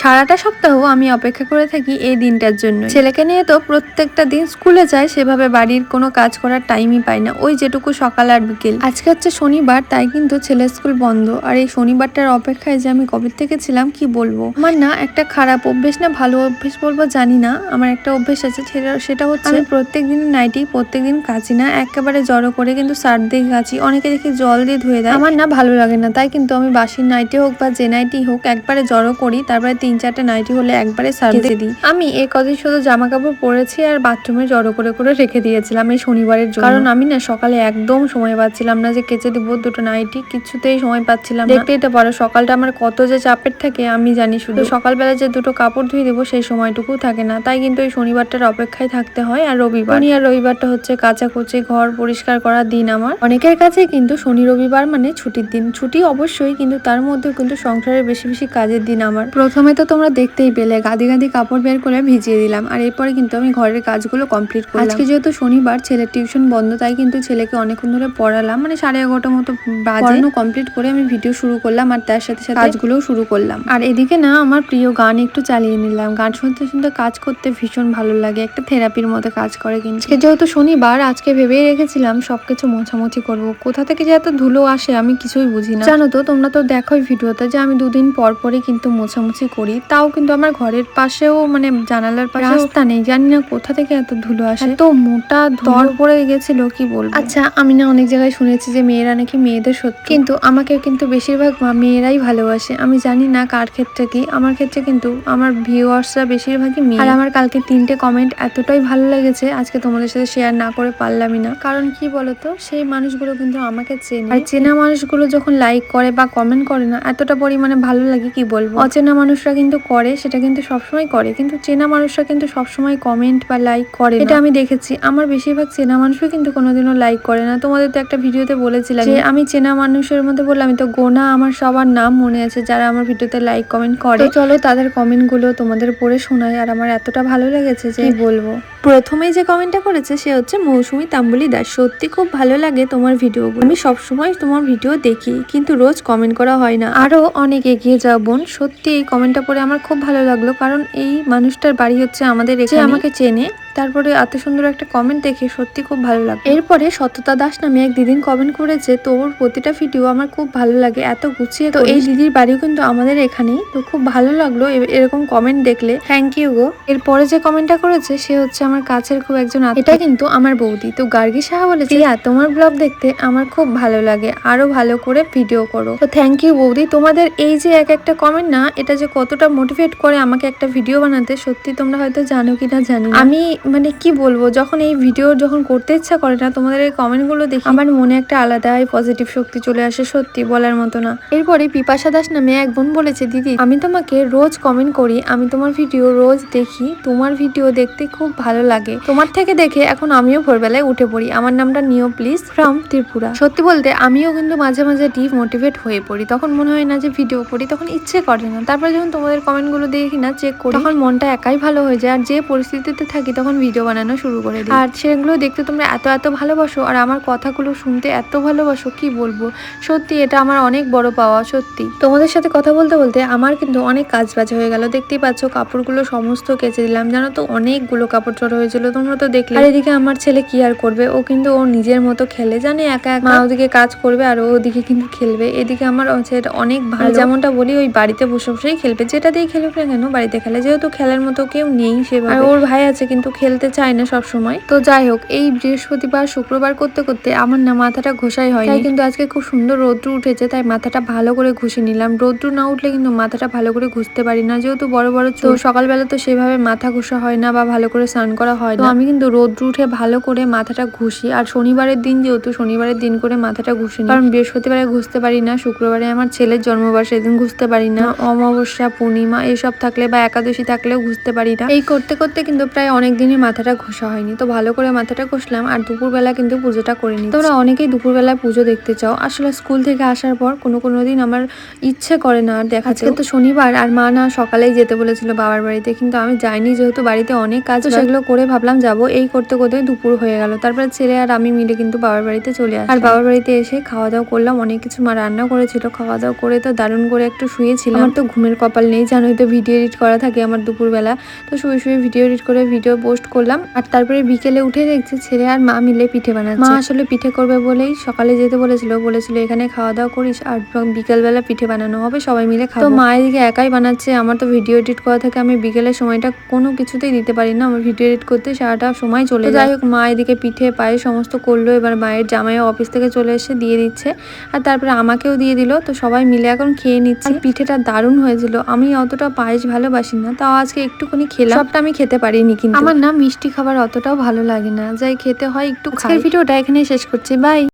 সারাটা সপ্তাহ আমি অপেক্ষা করে থাকি এই দিনটার জন্য ছেলেকে নিয়ে তো প্রত্যেকটা দিন স্কুলে যায় সেভাবে বাড়ির কোনো কাজ করার টাইমই পাই না। ওই যেটুকু সকাল আর বিকেল। আজকে হচ্ছে শনিবার, তাই কিন্তু ছেলের স্কুল বন্ধ। আর এই শনিবারটার অপেক্ষায় যে আমি কবে থেকে ছিলাম, কি বলব? আমার না একটা খারাপ অভ্যেস না, ভালো অভ্যেস বলব জানি না। আমার একটা অভ্যেস আছে, সেটা হচ্ছে আমি প্রত্যেক দিন নাইটি প্রত্যেক দিন কাচি না, একেবারে জড়ো করে কিন্তু সার দিয়ে কাচি। অনেকে দেখি জল দিয়ে ধুয়ে দেয়। আমার না ভালো লাগে না, তাই কিন্তু আমি বাসির নাইটি হোক বা যে নাইটি হোক, একবারে জড়ো করি, তারপরে তিন চারটে নাইটি হলে একবারে সার্ভ দিই। আমি এই কদিন শুধু জামা কাপড় পরেছি আর বাথরুমে জড়ো করে করে রেখে দিয়েছিলাম এই শনিবারের জন্য। কারণ আমি না সকালে একদম সময় পাচ্ছিলাম না যে কেচে দিব দুটো নাইটি, কিছুতেই সময় পাচ্ছিলাম না। দেখতেই তো পারো, সকালটা আমার কত যে চাপের থাকে, আমি জানি শুধু। সকালবেলা যে দুটো কাপড় ধুয়ে দেবো সেই সময়টুকু থাকে না। তাই কিন্তু এই শনিবারটার অপেক্ষায় থাকতে হয় আর রবিবার। আর রবিবারটা হচ্ছে কাচাকুচি, ঘর পরিষ্কার করার দিন আমার। অনেকের কাছে কিন্তু শনি রবিবার মানে ছুটির দিন। ছুটি অবশ্যই, কিন্তু তার মধ্যেও কিন্তু সংসারের বেশি বেশি কাজের দিন আমার। প্রথমে তো তোমরা দেখতেই পেলে। গাদি গাদি কাপড় বের করে ভিজিয়ে দিলাম। আর এরপরে কিন্তু আমি ঘরের কাজগুলো কমপ্লিট করলাম। আজকে যেহেতু শনিবার ছেলের টিউশন বন্ধ তাই কিন্তু ছেলেকে অনেকক্ষণ ধরে পড়ালাম। মানে সাড়ে এগারোটার মতো বাজে। কমপ্লিট করে আমি ভিডিও শুরু করলাম আর তার সাথে সাথে কাজগুলোও শুরু করলাম। আর এদিকে না আমার প্রিয় গান একটু চালিয়ে নিলাম। গান শুনতে শুনতে কাজ করতে ভীষণ ভালো লাগে। একটা থেরাপির মতো কাজ করে কিন্তু। আজকে যেহেতু শনিবার আজকে ভেবেই রেখেছিলাম সবকিছু মোছামুছি করব। কোথা থেকে যে এত ধুলো আসে আমি কিছুই বুঝি না জানো তো তোমরা তো দেখোই ভিডিওতে যে আমি দুদিন পর পরই কিন্তু মোছামুছি করি। তাও কিন্তু আমার ঘরের পাশেও মানে জানালার পাশে রাস্তা নেই জানি না কোথা থেকে এত ধুলো আসে। এত মোটা দর পড়ে গেছিল কি বলব? আচ্ছা আমি না অনেক জায়গায় শুনেছি যে মেয়েরা নাকি মেয়েদের সত্যি কিন্তু আমাকে কিন্তু বেশিরভাগ মেয়েরাই ভালোবাসে। আমি জানি না কার ক্ষেত্রে কি আমার ক্ষেত্রে কিন্তু আমার ভিউয়ার্সরা বেশিরভাগই মেয়ে। আর আমার কালকে তিনটে কমেন্ট এতটাই ভালো লেগেছে আজকে তোমাদের সাথে শেয়ার না করে পারলামই না। কারণ কি বলতো সেই মানুষগুলো কিন্তু আমাকে চেনে। আর চেনা মানুষগুলো যখন লাইক করে বা কমেন্ট করে না এতটা পরিমাণে ভালো লাগে কি বলব? অচেনা মানুষরা কিন্তু করে সেটা কিন্তু সবসময় করে। কিন্তু চেনা মানুষরা কিন্তু সবসময় কমেন্ট বা লাইক করে এটা আমি দেখেছি। আমার বেশিরভাগ চেনা মানুষও কিন্তু কোনোদিনও লাইক করে না। তোমাদের তো একটা ভিডিওতে বলেছিলাম যে আমি চেনা মানুষের মধ্যে বললাম তো গোনা আমার সবার নাম মনে আছে যারা আমার ভিডিওতে লাইক কমেন্ট করে। চলো তাদের কমেন্টগুলো তোমাদের পড়ে শোনাই। আর আমার এতটা ভালো লেগেছে যে বলব? প্রথমেই যে কমেন্টটা করেছে সে হচ্ছে মৌসুমী তাম্বুলি দাস। সত্যি খুব ভালো লাগে তোমার ভিডিওগুলো। আমি সবসময় তোমার ভিডিও দেখি কিন্তু রোজ কমেন্ট করা হয় না। আরও অনেক এগিয়ে যাও বোন। সত্যি এই কমেন্টটা পড়ে আমার খুব ভালো লাগল কারণ এই মানুষটার বাড়ি হচ্ছে আমাদের এখানে। আমাকে চেনে তারপরে এত সুন্দর একটা কমেন্ট দেখে সত্যি খুব ভালো লাগে এরপরে সততা দাস নামে এক দিদিন কমেন্ট করেছে তোর প্রতিটা ভিডিও আমার খুব ভালো লাগে এত গুছিয়ে তো এই দিদির বাড়িও কিন্তু আমাদের এখানেই তো খুব ভালো লাগল এরকম কমেন্ট দেখলে। থ্যাংক ইউ গো। এরপরে যে কমেন্টটা করেছে সে হচ্ছে আমার কাছের খুব একজন। এটা কিন্তু আমার বৌদি। তো গার্গী সাহা বলেছে "প্রিয়া, তোমার ব্লগ দেখতে আমার খুব ভালো লাগে আরও ভালো করে ভিডিও করো। তো থ্যাংক ইউ বৌদি। তোমাদের এই যে এক একটা কমেন্ট না এটা যে কতটা মোটিভেট করে আমাকে একটা ভিডিও বানাতে সত্যি তোমরা হয়তো জানো জানি না। আমি মানে কি বলব, যখন এই ভিডিও যখন করতে ইচ্ছা করে না, তোমাদের এই কমেন্টগুলো দেখি আমার মনে একটা আলাদাই পজিটিভ শক্তি চলে আসে সত্যি বলার মতো না। এরপরে পিপাসা দাস নামে এক বোন বলেছে, দিদি, আমি তোমাকে রোজ কমেন্ট করি, আমি তোমার ভিডিও রোজ দেখি, তোমার ভিডিও দেখতে খুব ভালো লাগে। তোমার থেকে দেখে এখন আমিও ভোরবেলায় উঠে পড়ি। আমার নামটা নিও প্লিজ ফ্রম ত্রিপুরা। সত্যি বলতে, আমিও কিন্তু মাঝে মাঝে ডিপ মোটিভেট হয়ে পড়ি। তখন মনে হয় না যে ভিডিও করি, তখন ইচ্ছে করে না। তারপরে যখন তোমাদের কমেন্টগুলো দেখি না চেক করি। তখন মনটা একাই ভালো হয়ে যায়, আর যে পরিস্থিতিতে থাকি তখন ভিডিও বানানো শুরু করে দিই। আর সেগুলো দেখতে তোমরা এত এত ভালোবাসো, আর আমার কথাগুলো শুনতে এত ভালোবাসো, কি বলব? সত্যি এটা আমার অনেক বড় পাওয়া, সত্যি। তোমাদের সাথে কথা বলতে বলতে আমার কিন্তু অনেক কাজ বাজ হয়ে গেল। দেখতেই পাচ্ছ কাপড়গুলো সমস্ত কেচে দিলাম। জানো তো অনেকগুলো কাপড় চড় হয়েছিল, তোমরা তো দেখলে। আর এদিকে আমার ছেলে কি আর করবে? ও কিন্তু ও নিজের মতো খেলে, জানে একা একা। ওদিকে কাজ করবে, আর ওদিকে কিন্তু খেলবে। এদিকে আমার হচ্ছে অনেক ভালো। যেমনটা বলি, ওই বাড়িতে বসে বসেই খেলবে। যেটা দিয়ে খেলুক না কেন বাড়িতে খেলে। যেহেতু খেলার মতো কেউ নেই সেভাবে। আর ওর ভাই আছে কিন্তু খেলতে চায় না সব সময় তো যাই হোক এই বৃহস্পতিবার শুক্রবার করতে করতে আমার না মাথাটা ঘষাই হয় তাই কিন্তু আজকে খুব সুন্দর রোদ্রু উঠেছে তাই মাথাটা ভালো করে ঘষে নিলাম। রোদ্রু না উঠলে কিন্তু মাথাটা ভালো করে ঘুষতে পারি না। যেহেতু বড় বড় তো সকালবেলা তো সেভাবে মাথা ঘষা হয় না বা ভালো করে স্নান করা হয় না। আমি কিন্তু রোদ্রু উঠে ভালো করে মাথাটা ঘুষি। আর শনিবারের দিন যেহেতু শনিবারের দিন করে মাথাটা ঘুষি কারণ বৃহস্পতিবারে ঘুষতে পারি না শুক্রবারে আমার ছেলের জন্মবার সেদিন ঘুষতে পারি না। অমাবস্যা পূর্ণিমা এসব থাকলে বা একাদশী থাকলেও ঘুষতে পারি না। এই করতে করতে কিন্তু প্রায় অনেক দিনই মাথাটা ঘষা হয়নি। তো ভালো করে মাথাটা ঘষলাম আর দুপুরবেলা কিন্তু পুজোটা করে নিই। তোমরা অনেকেই দুপুরবেলা পুজো দেখতে চাও। আসলে স্কুল থেকে আসার পর কোনো কোনো দিন আমার ইচ্ছে করে না আর দেখা আজকে তো শনিবার আর মা না সকালেই যেতে বলেছিল বাবার বাড়িতে। কিন্তু আমি যাইনি যেহেতু বাড়িতে অনেক কাজ সেগুলো করে ভাবলাম যাব। এই করতে করতে দুপুর হয়ে গেল। তারপরে ছেলে আর আমি মিলে কিন্তু বাবার বাড়িতে চলে আসি আর বাবার বাড়িতে এসে খাওয়া দাওয়া করলাম। অনেক কিছু মা রান্না করেছিল। খাওয়া দাওয়া করে তো দারুণ করে একটু শুয়েছিলাম। আমার তো ঘুমের কপালে কল নেই জানোই তো ভিডিও এডিট করা থাকে আমার দুপুরবেলা। তো শুয়ে শুয়ে ভিডিও এডিট করে ভিডিও পোস্ট করলাম আর তারপরে বিকেলে উঠে দেখছি ছেলে আর মা মিলে পিঠে বানাচ্ছে। মা আসলে পিঠে করবে বলেই সকালে যেতে বলেছিল বলেছিল এখানে খাওয়া দাওয়া করিস আর বিকেলবেলা পিঠে বানানো হবে সবাই মিলে খাব। তো মা এদিকে একাই বানাচ্ছে আমার তো ভিডিও এডিট করা থাকে আমি বিকেলের সময়টা কোনো কিছুতেই দিতে পারি না আমার ভিডিও এডিট করতে সারাটা সময় চলে যাই হোক মা এদিকে পিঠে পায়ে সমস্ত করল এবার মায়ের জামাইও অফিস থেকে চলে এসে দিয়ে দিচ্ছে আর তারপরে আমাকেও দিয়ে দিল তো সবাই মিলে এখন খেয়ে নিচ্ছে। পিঠেটা দারুণ হয়েছিল আমি অতটা পায়েস ভালোবাসি না তাও আজকে একটুখানি খেলাম। সবটা আমি খেতে পারিনি কিন্তু। আমার না মিষ্টি খাবার অতটাও ভালো লাগে না যাই খেতে হয় একটু ভিডিওটা এখানে শেষ করছি বাই।